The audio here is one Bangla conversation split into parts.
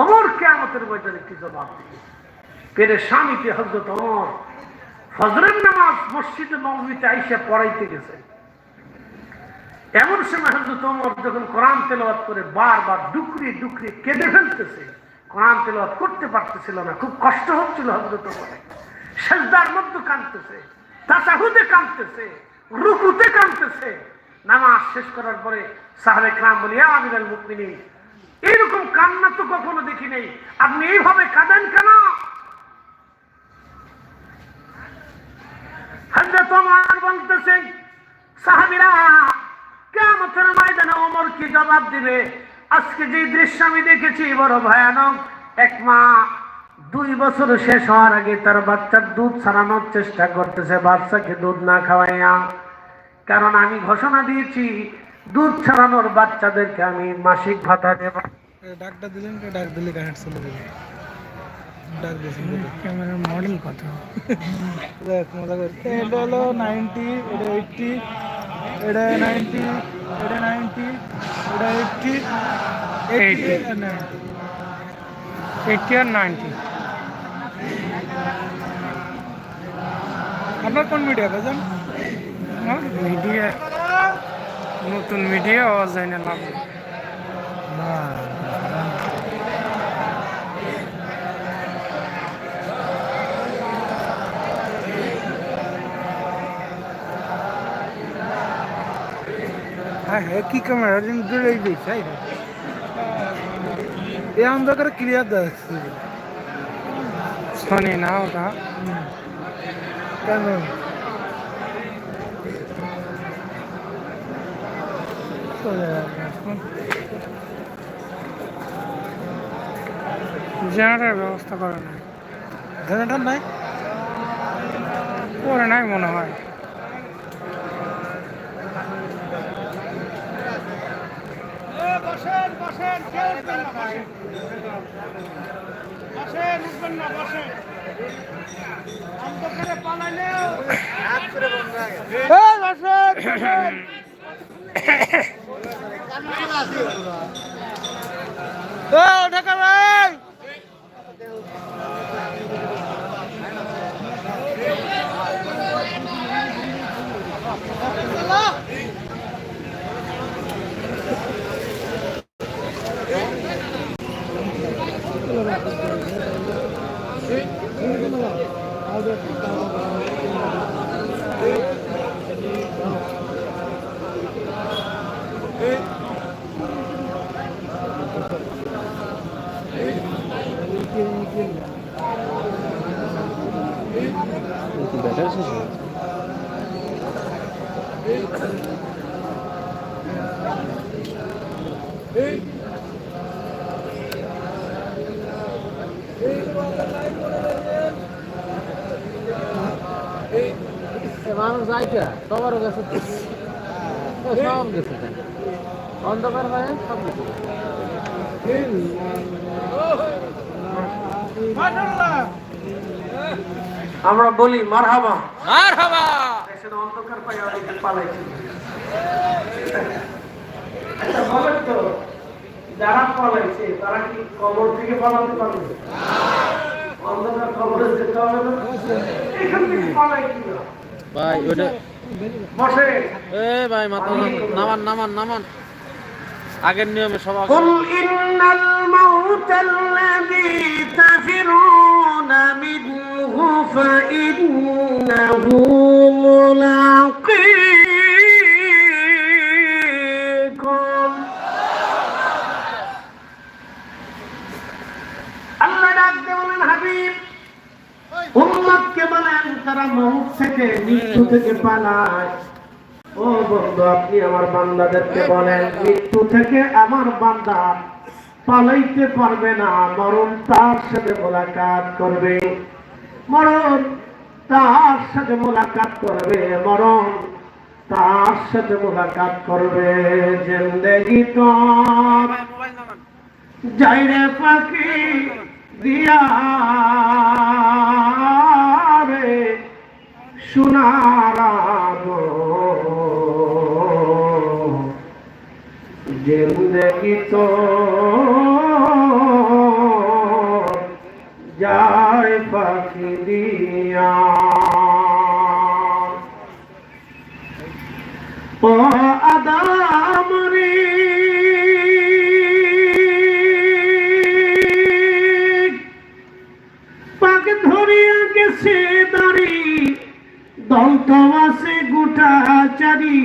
অমর কি জবাব পেরে স্বামীতে হজরত অমর ফজরের নামাজ নবমীতে আইসা পড়াইতে গেছে। এমন সময় হজরত অমর যখন কোরআন তেলাওয়াত করে বারবার ডুকরি ডুকরি কেঁদে ফেলতেছে, কোরআন করতে পারতেছিল না, খুব কষ্ট হচ্ছিল হজরত অমরে সেজদার মধ্যে কাঁদতেছে, তাসাহুদে কাঁদতেছে, রুকুতে কাঁদতেছে। নামাজ শেষ করার পরে সাহাবে ক্রাম বলি আমির মুকমিনী এইরকম কান্না তো কখনো দেখি নেই। আপনি এইভাবে কাঁদেন কেন? হজরত ওমর বলতেছেন সাহাবীরা, কিয়ামতের ময়দানে ওমর কি জবাব দিবে? আজকে যে দৃশ্য আমি দেখেছি বড় ভয়ানক, এক মা দুই বছর শেষ হওয়ার আগে তার বাচ্চার দুধ ছাড়ানোর চেষ্টা করতেছে, বাচ্চাকে দুধ না খাওয়াইয়া। কারণ আমি ঘোষণা দিয়েছি দুধ ছাড়ানোর বাচ্চাদেরকে আমি মাসিক ভাতা দেব। ডাকটা দিলেন কে? ডাক দিলে কানেক্ট চলে যাবে ডাক দিয়েছেন ক্যামেরার মডেল কত? দেখ মজা করে। এটা হলো নাইনটি এটা এইটটি এটা নাইনটি এটা নাইনটি এটা এইটটি এইটটি এইটটি আর নাইনটি আপনার কোন মিডিয়া ভাইজান মিডিয়া নতুন মিডিয়া হওয়া যায় না লাভ হ্যাঁ হ্যাঁ কি ক্যামেরা দূরে দিয়েছে এ অন্ধকারে ক্লিয়ার দেখছি। শোনে না ওটা। কেন চলে যাবে এখন। জেনারেটার ব্যবস্থা করে না জেনারেটর নাই? করে নাই মনে হয়। এই বসেন, বসেন। এই, ঢাকা ভাই? মানুষ যাইতে সবারও গেছে সব গেছে অন্ধকার হয়ে সব গেছে। আমরা বলি মারহাবা। মারহাবা। অন্ধকার আচ্ছা, যারা পালাইছে তারা কি কবর থেকে পালাতে পারবে? অন্ধকার কবরে যেতে হবে না এখান থেকে ভাই ওটা এ নামান নামান আগের নিয়মে সবাই منه فإنه ملاقيكم আল্লাহ ডাক দিয়ে বলেন হাবিব উম্মতকে বলেন তারা মৌত থেকে মৃত্যু থেকে পালায় ও বন্ধু আপনি আমার বান্দাদেরকে বলেন মৃত্যু থেকে আমার বান্দা পালাইতে পারবে না, মরণ তার সাথে মোলাকাত করবে। মরণ তার সাথে মোলাকাত করবে, মরণ তার সাথে মোলাকাত করবে। জিন্দেগি তো যাইরে পাখি দিয়া রে, সোনার জিন্দগি তো যায় পাখি দিয়া। ও আদাম রে পাক ধরিয়া গেছে দাঁড়ি দল তো আছে গোটা চারি।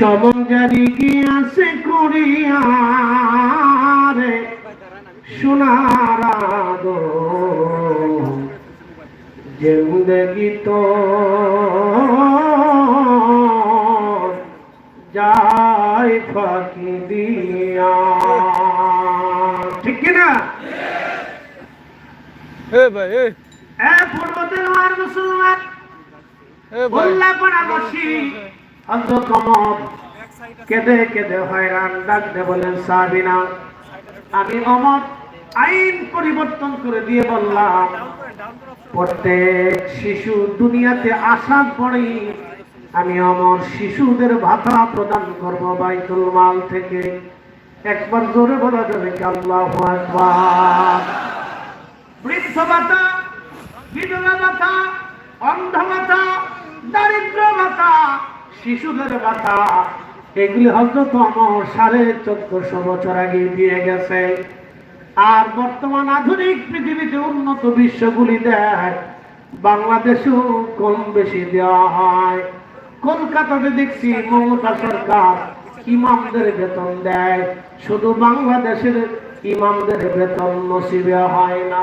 সমজারি আছে করিয়ারে সোনার জিন্দগি তো যায় ফাঁকি দিয়া। ঠিক কিনা? এ ভাই এ। আর মুসলমান। পড়া বসি। অন্ত কমর। কেঁদে কেঁদে হয়রান ডাকতে বলেন, সাবিনা, আমি অমর আইন পরিবর্তন করে দিয়ে বললাম, প্রত্যেক শিশু দুনিয়াতে আসার পরেই আমি আমার শিশুদের ভাতা প্রদান করব বাইতুল মাল থেকে। একবার জোরে বলা যাবে কি আল্লাহ বৃদ্ধ ভাতা, বিধবা ভাতা, অন্ধ ভাতা, দারিদ্র ভাতা শিশুদের ভাতা এগুলি হজরত আমার সাড়ে চোদ্দশো বছর আগে দিয়ে গেছে। আর বর্তমান আধুনিক পৃথিবীতে উন্নত বিশ্বগুলি দেয় বাংলাদেশেও কম বেশি দেওয়া হয়। কলকাতাতে দেখছি মমতা সরকার ইমামদের বেতন দেয়। শুধু বাংলাদেশের ইমামদের বেতন নসিবে হয় না।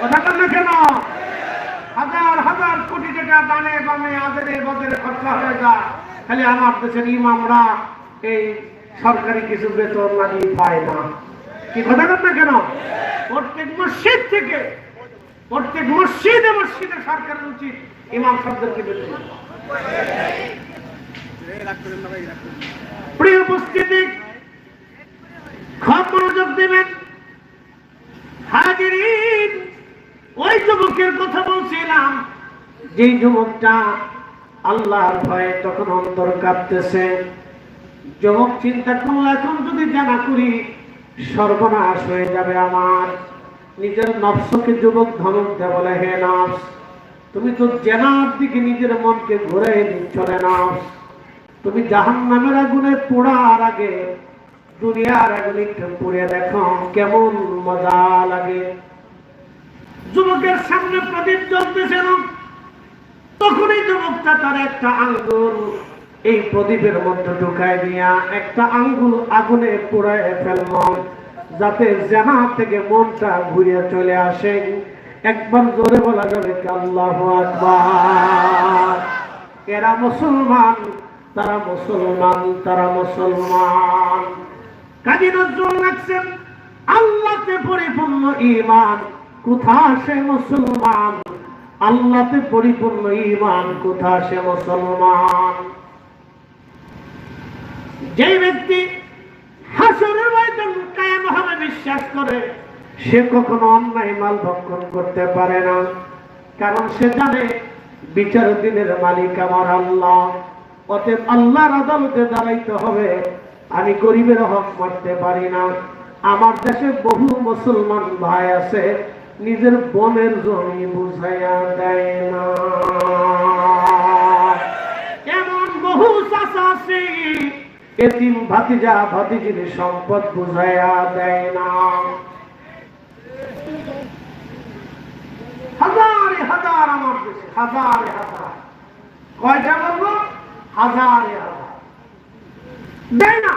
কথা কেন? হাজার হাজার টাকা দানে বামে আদরে বদরে খরচা হয়ে যায়। খালি আমার দেশের ইমামরা এই সরকারি কিছু বেতন নাকি পায় না। কি কথা না কেন? প্রত্যেক মসজিদ থেকে, প্রত্যেক মসজিদে মসজিদে সরকারের উচিত ইমাম সাহেবদেরকে বেতন। প্রিয় উপস্থিতি খুব মনোযোগ দেবেন। হাজিরিন, ওই যুবকের কথা বলছিলাম। যে যুবকটা আল্লাহর ভয়ে তখন অন্তর কাঁপতেছে। যুবক চিন্তা করল, এখন যদি জানা করি, সর্বনাশ হয়ে যাবে আমার। নিজের নফসকে যুবক ধমক বলে, হে নফস, তুমি তো জেনার দিকে নিজের মনকে ঘুরে দিচ্ছ রে তুমি জাহান নামের আগুনে পোড়ার আগে, দুনিয়ার আগুনে পুড়ে দেখো, কেমন মজা লাগে। যুবকের সামনে প্রদীপ জ্বলতেছে না তখনই যুবকটা তার একটা আঙ্গুল এই প্রদীপের মধ্যে ঢুকায় দিয়া একটা আঙ্গুল আগুনে পুড়ায় ফেলল, যাতে জানা থেকে মনটা ঘুরে চলে আসে, একবার জোরে বলা যাবে আল্লাহ আকবার। এরা মুসলমান, তারা মুসলমান তারা মুসলমান। কাজী নজরুল রাখছেন আল্লাহতে পরিপূর্ণ ইমান কোথা সে মুসলমান? আল্লাহতে পরিপূর্ণ ইমান কোথা সে মুসলমান? যে ব্যক্তি হাসরের ময়দান কায়েম হবে বিশ্বাস করে, সে কখনো অন্যায় মাল ভক্ষণ করতে পারে না। কারণ সে জানে বিচার দিনের মালিক আমার আল্লাহ। অতএব আল্লাহর আদালতে দাঁড়াইতে হবে। আমি গরিবের হক মারতে পারি না। আমার দেশে বহু মুসলমান ভাই আছে। নিজের বোনের জমি বুঝাইয়া দেয় না। এমন বহু চাষা এতিম ভাতিজা ভাতিজির সম্পদ বুঝাইয়া দেয় না। হাজারে হাজার আমার দেশে, হাজারে হাজার। কয়টা বলব? হাজারে হাজার। দেয় না।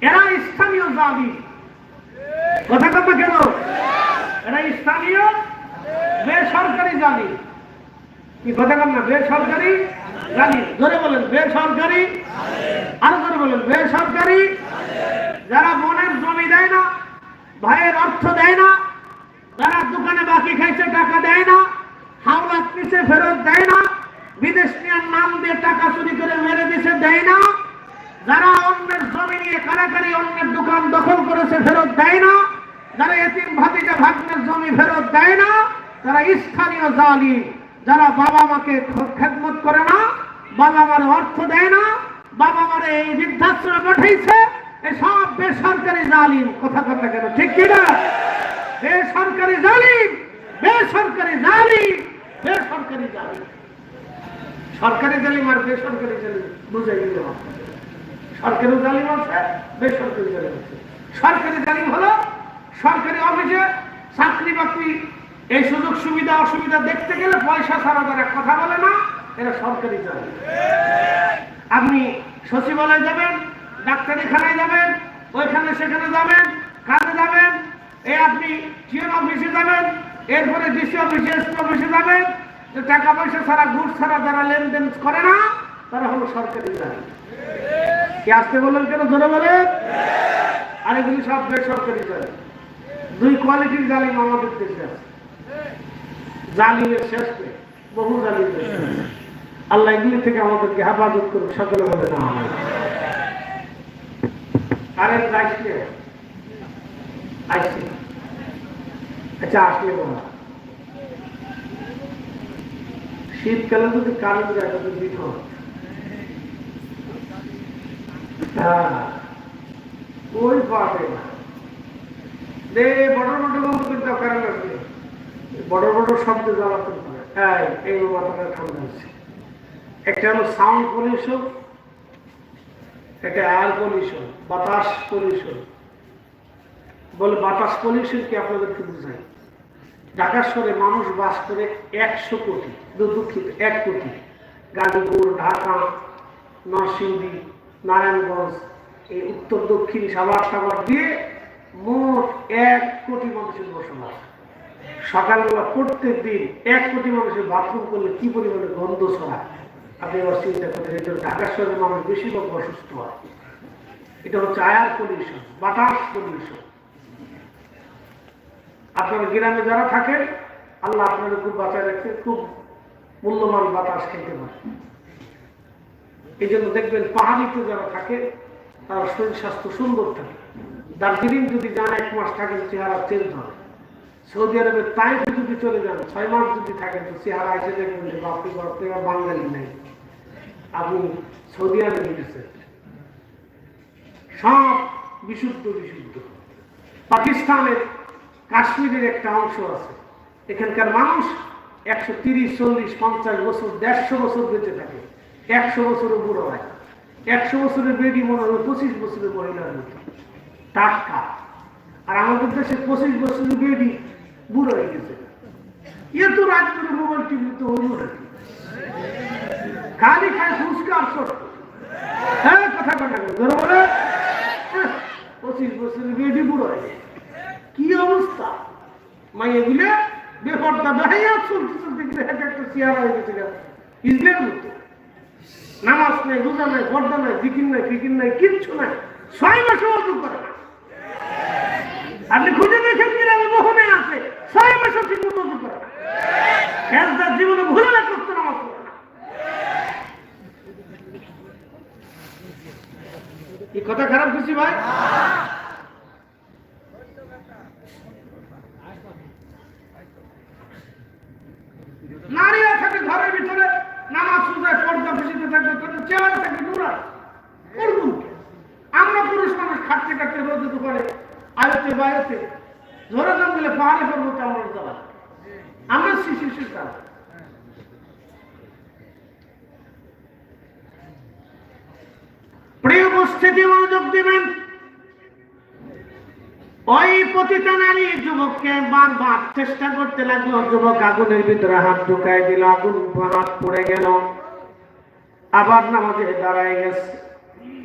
এরা স্থানীয় জাতি। কথা কথা কেন এরা স্থানীয় জানি। কি কথা না, বেসরকারি? ধরে বলেন, বেসরকারি? আরও ধরে বলেন, বেসরকারি? যারা বোনের জমি দেয় না, ভাইয়ের অর্থ দেয় না, যারা দোকানে বাকি খাইছে টাকা দেয় না, হাওলাত নিচে ফেরত দেয় না, বিদেশ নেওয়ার নাম দিয়ে টাকা চুরি করে মেরে দিছে, দেয় না, যারা অন্যের জমি নিয়ে কারাকারি অন্যের দোকান দখল করেছে, ফেরত দেয় না, যারা এতিম ভাতিজা ভাগ্নের জমি ফেরত দেয় না তারা স্থানীয় জালি, যারা বাবা মাকে খেদমত করে না, বাবা মার অর্থ দেয় না, বাবা মারে এই বৃদ্ধাশ্রমে পাঠাইছে এসব বেসরকারি জালিম কথা কথা কেন, ঠিক কিনা? বেসরকারি জালিম বেসরকারি জালিম বেসরকারি জালিম সরকারি জালিম আর বেসরকারি জালিম বুঝে হবে। সরকারি জালিম আছে বেসরকারি জালিম আছে সরকারি জালিম হলো সরকারি অফিসে চাকরি বাকরি এই সুযোগ সুবিধা অসুবিধা দেখতে গেলে পয়সা ছাড়া তারা কথা বলে না, এরা সরকারি চাকরি। আপনি সচিবালয় যাবেন, ডাক্তারিখানায় যাবেন, ওইখানে সেখানে যাবেন, কাজে যাবেন, এ আপনি জিওন অফিসে যাবেন, এরপরে ডিসি অফিসে, এসপি অফিসে যাবেন, যে টাকা পয়সা ছাড়া, ঘুষ ছাড়া যারা লেনদেন করে না, তারা হলো সরকারি চাকরি। কি আসতে বললেন কেন? ধরে বলেন। আর এগুলি সব বেসরকারি চাকরি। দুই কোয়ালিটির জালিম আমাদের দেশে আছে। জালিমের শেষ পেয়ে বহু জালিম আল্লাহ এগুলি থেকে আমাদেরকে হেফাজত করুন সকলে বলে না কারেন্ট আসছে? আচ্ছা আসলে বলা শীতকালে যদি কারেন্ট যায় বিপদ হ্যাঁ। ওই পাবে না। দে বড় বড় বন্ধ করতে কারেন্ট আসবে। বড় বড় শব্দ জ্বালাতে পারে এই এই মাথাটা ঠান্ডা হচ্ছে একটা হলো সাউন্ড পলিউশন একটা এয়ার পলিউশন বাতাস পলিউশন বলে বাতাস পলিউশন কি আপনাদেরকে বুঝাই? ঢাকা শহরে মানুষ বাস করে একশো কোটি দুঃখিত এক কোটি। গাজীপুর, ঢাকা, নরসিংদী, নারায়ণগঞ্জ, এই উত্তর, দক্ষিণ, সাভার টাভার দিয়ে মোট এক কোটি মানুষের বসবাস। সকালবেলা প্রত্যেক দিন এক কোটি মানুষের বাথরুম করলে কি পরিমাণে গন্ধ ছড়ায়? আপনি এবার চিন্তা করেন এটা ঢাকা শহরের মানুষ বেশিরভাগ অসুস্থ হয়। এটা হচ্ছে আয়ার পলিউশন বাতাস পলিউশন আপনার গ্রামে যারা থাকেন, আল্লাহ আপনাদের খুব বাঁচায় রাখছে, খুব মূল্যবান বাতাস খেতে পারে। এই জন্য দেখবেন পাহাড়িতে যারা থাকে, তার শরীর স্বাস্থ্য সুন্দর থাকে। দার্জিলিং যদি যান এক মাস থাকেন চেহারা চেঞ্জ হয় সৌদি আরবের তাইফে যদি চলে যান, ছয় মাস যদি থাকেন, তো চেহারা এসে দেখবেন যে বাপরে বাপরে আর বাঙালি নেই। আপনি সৌদি আরবে গেছেন সব বিশুদ্ধ বিশুদ্ধ। পাকিস্তানের কাশ্মীরের একটা অংশ আছে। এখানকার মানুষ একশো তিরিশ, চল্লিশ, পঞ্চাশ বছর, দেড়শো বছর বেঁচে থাকে। একশো বছরের বুড়ো হয়। একশো বছরের বেবি মনে হবে পঁচিশ বছরের মহিলার মতো। টাটকা। আর আমাদের দেশে পঁচিশ বছরের বেবি বুড়ো হয়ে গেছে। এ তো রাত মোবাইল টিভি তো নাকি খালি খায় ফুচকা আর হ্যাঁ কথা কথা ধরো বলে হ্যাঁ, পঁচিশ বছরের বেবি বুড়ো হয়ে কি অবস্থা? মাইয়ে গুলে বেপরটা বেহাইয়া চলতে চলতে গেলে এক একটা চেয়ার হয়ে মতো নামাজ নেই রোজা নাই বর্দা নাই জিকির নাই ফিকির নাই কিচ্ছু নাই। ছয় মাসে অজু করে আপনি খুঁজে দেখেন গ্রামে মোহনে আছে ছয় মাসে ঠিক মতো অজু করে না জীবনে ভুলে না করতে নামাজ পড়ে। না এই কথা খারাপ খুশি ভাই? নারীরা থাকে ঘরের ভিতরে নামাজ সুজায় পর্দা খুশিতে থাকবে তাদের চেহারা থাকে করবুন আমরা পুরুষ মানুষ খাটতে খাটতে রোদে দোকানে আয়তে বায়তে পাহাড়ে আমরা শিশু প্রিয় মনোযোগ দিবেন। ওই পতিতা নারী যুবককে বারবার চেষ্টা করতে লাগল। যুবক আগুনের ভিতরে হাত ঢুকাই দিল, আগুন হাত পড়ে গেল। আবার নামাজে দাঁড়ায় গেছে।